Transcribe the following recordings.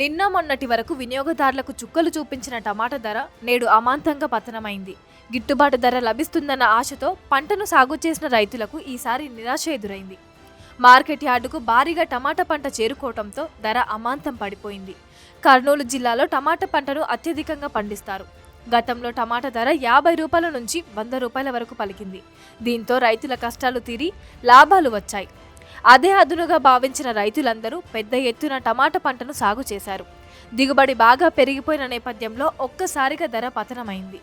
నిన్న మొన్నటి వరకు వినియోగదారులకు చుక్కలు చూపించిన టమాటా ధర నేడు అమాంతంగా పతనమైంది. గిట్టుబాటు ధర లభిస్తుందన్న ఆశతో పంటను సాగు చేసిన రైతులకు ఈసారి నిరాశ ఎదురైంది. మార్కెట్ యార్డుకు భారీగా టమాటా పంట చేరుకోవడంతో ధర అమాంతం పడిపోయింది. కర్నూలు జిల్లాలో టమాటా పంటను అత్యధికంగా పండిస్తారు. గతంలో టమాటా ధర యాభై రూపాయల నుంచి వంద రూపాయల వరకు పలికింది. దీంతో రైతుల కష్టాలు తీరి లాభాలు వచ్చాయి. అదే అదునుగా భావించిన రైతులందరూ పెద్ద ఎత్తున టమాటా పంటను సాగు చేశారు. దిగుబడి బాగా పెరిగిపోయిన నేపథ్యంలో ఒక్కసారిగా ధర పతనమైంది.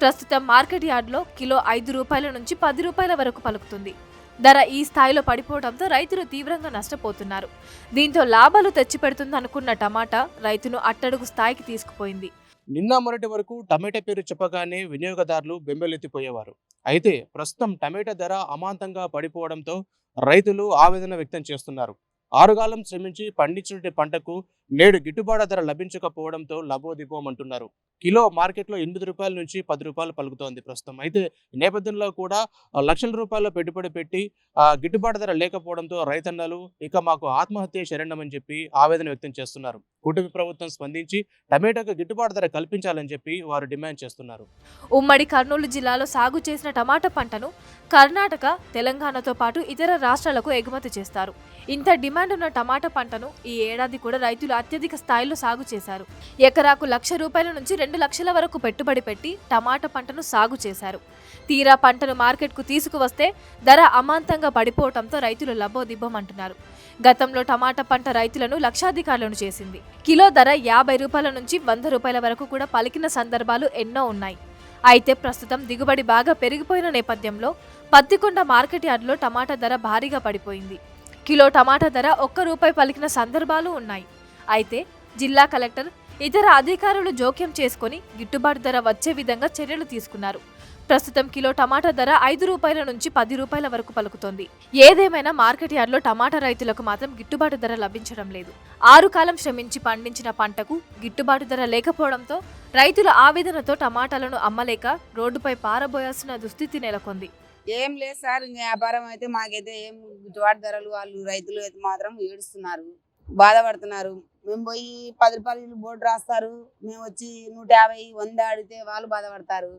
ప్రస్తుతం మార్కెట్ యార్డులో కిలో ఐదు రూపాయల నుంచి పది రూపాయల వరకు పలుకుతుంది. ధర ఈ స్థాయిలో పడిపోవడంతో రైతులు తీవ్రంగా నష్టపోతున్నారు. దీంతో లాభాలు తెచ్చిపెడుతుందనుకున్న టమాటా రైతును అట్టడుగు స్థాయికి తీసుకుపోయింది. నిన్న మొన్నటి వరకు టమాటా పేరు చెప్పగానే వినియోగదారులు బెంబెలెత్తిపోయేవారు. అయితే ప్రస్తుతం టమాటా ధర అమాంతంగా పడిపోవడంతో రైతులు ఆవేదన వ్యక్తం చేస్తున్నారు. ఆరుగాలం శ్రమించి పండించిన పంటకు నేడు గిట్టుబాటు ధర లభించకపోవడంతో లబోదిబోం అంటున్నారు. కిలో మార్కెట్లో ఎనిమిది రూపాయల నుంచి పది రూపాయలు పలుకుతోంది ప్రస్తుతం. అయితే ఈ నేపథ్యంలో కూడా లక్షల రూపాయల పెట్టుబడి పెట్టి గిట్టుబాటు ధర లేకపోవడంతో రైతన్నలు ఇక మాకు ఆత్మహత్య శరణమని చెప్పి ఆవేదన వ్యక్తం చేస్తున్నారు. కూటమి ప్రభుత్వం స్పందించి టమాటాకు గిట్టుబాటు ధర కల్పించాలని చెప్పి వారు డిమాండ్ చేస్తున్నారు. ఉమ్మడి కర్నూలు జిల్లాలో సాగు చేసిన టమాటా పంటను కర్ణాటక తెలంగాణతో పాటు ఇతర రాష్ట్రాలకు ఎగుమతి చేస్తారు. ఇంత డిమాండ్ ఉన్న టమాటా పంటను ఈ ఏడాది కూడా రైతులు అత్యధిక స్థాయిలో సాగు చేశారు. ఎకరాకు లక్ష రూపాయల నుంచి రెండు లక్షల వరకు పెట్టుబడి పెట్టి టమాటా పంటను సాగు చేశారు. తీరా పంటను మార్కెట్కు తీసుకువస్తే ధర అమాంతంగా పడిపోవడంతో రైతులు లబ్బోదిబ్బమంటున్నారు గతంలో టమాటా పంట రైతులను లక్షాధికారులను చేసింది. కిలో ధర యాభై రూపాయల నుంచి వంద రూపాయల వరకు కూడా పలికిన సందర్భాలు ఎన్నో ఉన్నాయి. అయితే ప్రస్తుతం దిగుబడి బాగా పెరిగిపోయిన నేపథ్యంలో పత్తికొండ మార్కెట్ యార్డులో టమాటా ధర భారీగా పడిపోయింది. కిలో టమాటా ధర ఒక్క రూపాయి పలికిన సందర్భాలు ఉన్నాయి. అయితే జిల్లా కలెక్టర్ ఇతర అధికారులు జోక్యం చేసుకొని గిట్టుబాటు ధర వచ్చే విధంగా చర్యలు తీసుకున్నారు. ప్రస్తుతం కిలో టమాటా ధర ఐదు రూపాయల నుంచి పది రూపాయల వరకు పలుకుతోంది. ఏదేమైనా మార్కెట్ యార్డ్లో టమాటా రైతులకు మాత్రం గిట్టుబాటు ధర లభించడం లేదు. ఆరు కాలం శ్రమించి పండించిన పంటకు గిట్టుబాటు ధర లేకపోవడంతో రైతుల ఆవేదనతో టమాటాలను అమ్మలేక రోడ్డుపై పారబోయాల్సిన దుస్థితి నెలకొంది. ఏం లేదు సార్ వ్యాపారం అయితే మాకైతే ఏం గిట్టుబాటు ధరలు వాళ్ళు రైతులు అయితే మాత్రం ఏడుస్తున్నారు బాధపడుతున్నారు. మేము పోయి పది రూపాయలు బోర్డు రాస్తారు. మేము వచ్చి నూట యాభై వంద అడిగితే వాళ్ళు బాధపడతారు.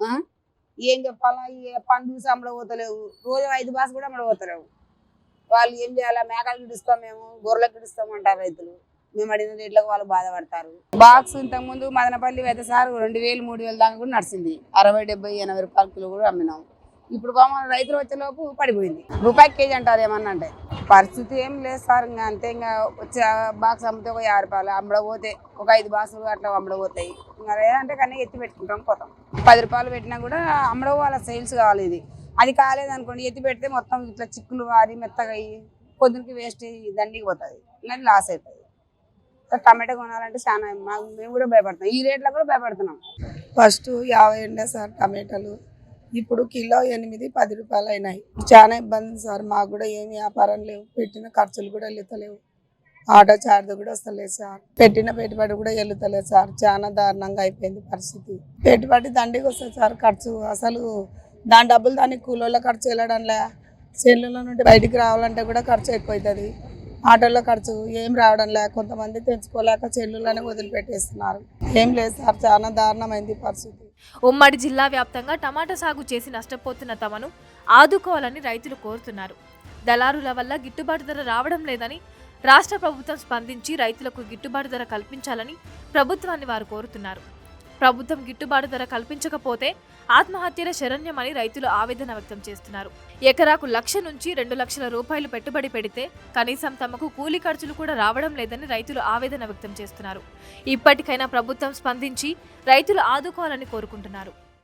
ఆ? ఏం చెప్పాలా? ఏ పండు చూసి అమ్మడపోతలేవు రోజు ఐదు బాస్ కూడా అమ్మడపోతలేవు వాళ్ళు ఏం చేయాలా? మేకలు గిడుస్తాం మేము గొర్రెలకు గిడుస్తాం అంటారు రైతులు. మేము అడిగిన రేట్లకు వాళ్ళు బాధపడతారు. బాక్స్ ఇంతకు ముందు మదనపల్లి అయితే సార్ రెండు వేలు మూడు వేలు దాకా కూడా నడిచింది. అరవై డెబ్బై ఎనభై రూపాయల కిలో కూడా అమ్మినాం. ఇప్పుడు బాగా రైతులు వచ్చేలోపు పడిపోయింది. రూపాయి కేజీ అంటారు ఏమన్నా అంటే. పరిస్థితి ఏం లేదు సార్ ఇంకా అంతే ఇంకా వచ్చే బాక్స్ అమ్మితే ఒక యాభై రూపాయలు అమ్మడపోతే ఒక ఐదు బాక్సులు అట్లా అమ్మడపోతాయి ఇంకా లేదంటే కన్నా ఎత్తి పెట్టుకుంటాం పోతాం. పది రూపాయలు పెట్టినా కూడా అమ్మడపోవాలి సేల్స్ కావాలి ఇది. అది కాలేదు అనుకోండి ఎత్తి పెడితే మొత్తం ఇట్లా చిక్కులు వారి మెత్తగా అయ్యి పొద్దునకి వేస్ట్ దండికి పోతుంది. ఇలాంటి లాస్ అవుతుంది టమాటో కొనాలంటే చాలా మాకు మేము కూడా భయపడతాం. ఈ రేట్లో కూడా భయపడుతున్నాం. ఫస్ట్ యాభై ఉండే సార్ టమాటాలు. ఇప్పుడు కిలో ఎనిమిది పది రూపాయలు అయినాయి చాలా ఇబ్బంది సార్. మాకు కూడా ఏం వ్యాపారం లేవు. పెట్టిన ఖర్చులు కూడా వెళ్తలేవు ఆటో చార్జ్ కూడా వస్తలేదు సార్. పెట్టిన పెట్టుబడి కూడా వెళ్తలేదు సార్. చాలా దారుణంగా అయిపోయింది పరిస్థితి. పెట్టుబడి దండికి వస్తుంది సార్. ఖర్చు అసలు దాని డబ్బులు దానికి కూలోళ్ళ ఖర్చు వెళ్ళడంలే సెల్లుల నుండి బయటికి రావాలంటే కూడా ఖర్చు ఎక్కువ అవుతుంది ఆటోలో ఖర్చు ఏం రావడం లేక కొంతమంది తెంచుకోలేక చెల్లులనే వదిలిపెట్టేస్తున్నారు. ఏం లేదు సార్ చాలా దారుణమైంది పరిస్థితి. ఉమ్మడి జిల్లా వ్యాప్తంగా టమాటా సాగు చేసి నష్టపోతున్న తమను ఆదుకోవాలని రైతులు కోరుతున్నారు. దళారుల వల్ల గిట్టుబాటు ధర రావడం లేదని రాష్ట్ర ప్రభుత్వం స్పందించి రైతులకు గిట్టుబాటు ధర కల్పించాలని ప్రభుత్వాన్ని వారు కోరుతున్నారు. ప్రభుత్వం గిట్టుబాటు ధర కల్పించకపోతే ఆత్మహత్యల శరణ్యమని రైతులు ఆవేదన వ్యక్తం చేస్తున్నారు. ఎకరాకు లక్ష నుంచి రెండు లక్షల రూపాయలు పెట్టుబడి పెడితే కనీసం తమకు కూలీ ఖర్చులు కూడా రావడం లేదని రైతులు ఆవేదన వ్యక్తం చేస్తున్నారు. ఇప్పటికైనా ప్రభుత్వం స్పందించి రైతులు ఆదుకోవాలని కోరుకుంటున్నారు.